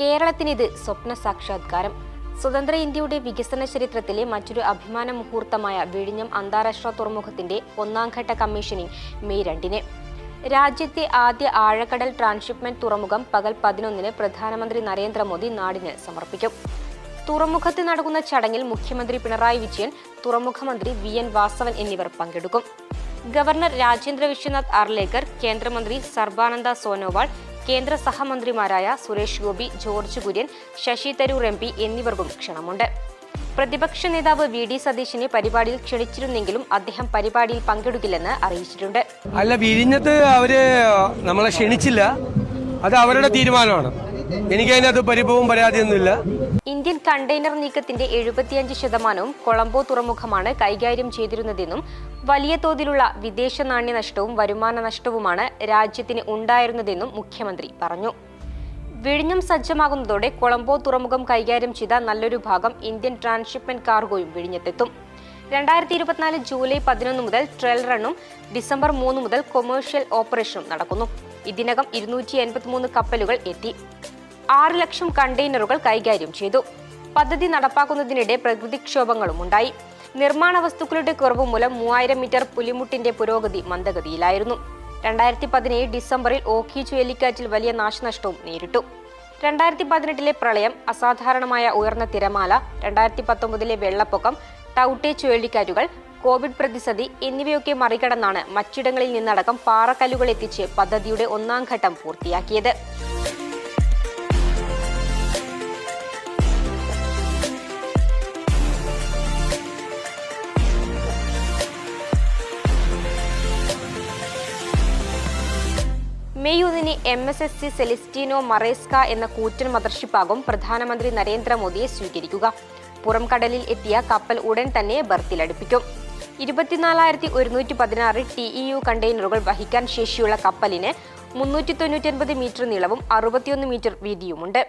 കേരളത്തിന് ഇത് സ്വപ്ന സാക്ഷാത്കാരം. സ്വതന്ത്ര ഇന്ത്യയുടെ വികസന ചരിത്രത്തിലെ മറ്റൊരു അഭിമാന മുഹൂർത്തമായ വിഴിഞ്ഞം അന്താരാഷ്ട്ര തുറമുഖത്തിന്റെ ഒന്നാം ഘട്ട കമ്മീഷനിംഗ് മെയ് രണ്ടിന്. രാജ്യത്തെ ആദ്യ ആഴക്കടൽ ട്രാൻസ്ഷിപ്മെന്റ് തുറമുഖം പകൽ പതിനൊന്നിന് പ്രധാനമന്ത്രി നരേന്ദ്രമോദി നാടിന് സമർപ്പിക്കും. തുറമുഖത്ത് നടക്കുന്ന ചടങ്ങിൽ മുഖ്യമന്ത്രി പിണറായി വിജയൻ തുറമുഖ മന്ത്രി വി എൻ വാസവൻ എന്നിവർ പങ്കെടുക്കും. ഗവർണർ രാജേന്ദ്ര വിശ്വനാഥ് അർലേക്കർ കേന്ദ്രമന്ത്രി സർബാനന്ദ സോനോവാൾ കേന്ദ്ര സഹമന്ത്രിമാരായ Suresh Gopi George Kurian Shashi Tharoor M P എന്നിവർക്കും ക്ഷണമുണ്ട്. പ്രതിപക്ഷ നേതാവ് വി ഡി സതീശിനെ പരിപാടിയിൽ ക്ഷണിച്ചിരുന്നെങ്കിലും അദ്ദേഹം പരിപാടിയിൽ പങ്കെടുക്കില്ലെന്ന് അറിയിച്ചിട്ടുണ്ട്. അല്ല വിരിഞ്ഞത് അവർ നമ്മളെ ക്ഷണിച്ചില്ല. അത് അവരുടെ തീരുമാനമാണ്. എനിക്ക് അതിനകത്ത് പരിഭവവും പരാതിയൊന്നുമില്ല. ഇന്ത്യൻ കണ്ടെയ്നർ നീക്കത്തിന്റെ എഴുപത്തിയഞ്ച് ശതമാനവും കൊളംബോ തുറമുഖമാണ് കൈകാര്യം ചെയ്തിരുന്നതെന്നും വലിയ തോതിലുള്ള വിദേശ നാണ്യനഷ്ടവും വരുമാന നഷ്ടവുമാണ് രാജ്യത്തിന് ഉണ്ടായിരുന്നതെന്നും മുഖ്യമന്ത്രി പറഞ്ഞു. വിഴിഞ്ഞം സജ്ജമാകുന്നതോടെ കൊളംബോ തുറമുഖം കൈകാര്യം ചെയ്ത നല്ലൊരു ഭാഗം ഇന്ത്യൻ ട്രാൻസ്ഷിപ്മെന്റ് കാർഗോയും വിഴിഞ്ഞത്തെത്തും രണ്ടായിരത്തി ഇരുപത്തിനാല് ജൂലൈ പതിനൊന്ന് മുതൽ ട്രയൽ റണ്ണും ഡിസംബർ മൂന്ന് മുതൽ കൊമേഴ്ഷ്യൽ ഓപ്പറേഷനും നടക്കുന്നു. ഇതിനകം ഇരുന്നൂറ്റി എൺപത്തിമൂന്ന് കപ്പലുകൾ എത്തി. ആറ് ലക്ഷം കണ്ടെയ്നറുകൾ കൈകാര്യം ചെയ്തു. പദ്ധതി നടപ്പാക്കുന്നതിനിടെ പ്രകൃതിക്ഷോഭങ്ങളും ഉണ്ടായി. നിർമ്മാണ വസ്തുക്കളുടെ കുറവ് മൂലം മൂവായിരം മീറ്റർ പുലിമുട്ടിന്റെ പുരോഗതി മന്ദഗതിയിലായിരുന്നു. രണ്ടായിരത്തി പതിനേഴ് ഡിസംബറിൽ ഓഖി ചുഴലിക്കാറ്റിൽ വലിയ നാശനഷ്ടവും നേരിട്ടു. രണ്ടായിരത്തി പതിനെട്ടിലെ പ്രളയം അസാധാരണമായ ഉയർന്ന തിരമാല രണ്ടായിരത്തി പത്തൊമ്പതിലെ വെള്ളപ്പൊക്കം ടൗട്ടെ ചുഴലിക്കാറ്റുകൾ കോവിഡ് പ്രതിസന്ധി എന്നിവയൊക്കെ മറികടന്നാണ് മറ്റിടങ്ങളിൽ നിന്നടക്കം പാറക്കല്ലുകൾ എത്തിച്ച് പദ്ധതിയുടെ ഒന്നാം ഘട്ടം പൂർത്തിയാക്കിയത്. മെയ് ഒന്നിന് M S S C Celestino Maresca എന്ന കൂറ്റൻ മദർഷിപ്പാകും പ്രധാനമന്ത്രി നരേന്ദ്രമോദിയെ സ്വീകരിക്കുക. പുറം കടലിൽ എത്തിയ കപ്പൽ ഉടൻ തന്നെ ബർത്തിലടുപ്പിക്കും. ഇരുപത്തിനാലായിരത്തി ഒരുന്നൂറ്റി പതിനാറ് ടി ഇ യു കണ്ടെയ്നറുകൾ വഹിക്കാൻ ശേഷിയുള്ള കപ്പലിന് മുന്നൂറ്റി തൊണ്ണൂറ്റി മീറ്റർ നീളവും അറുപത്തിയൊന്ന് മീറ്റർ വീതിയുമുണ്ട്.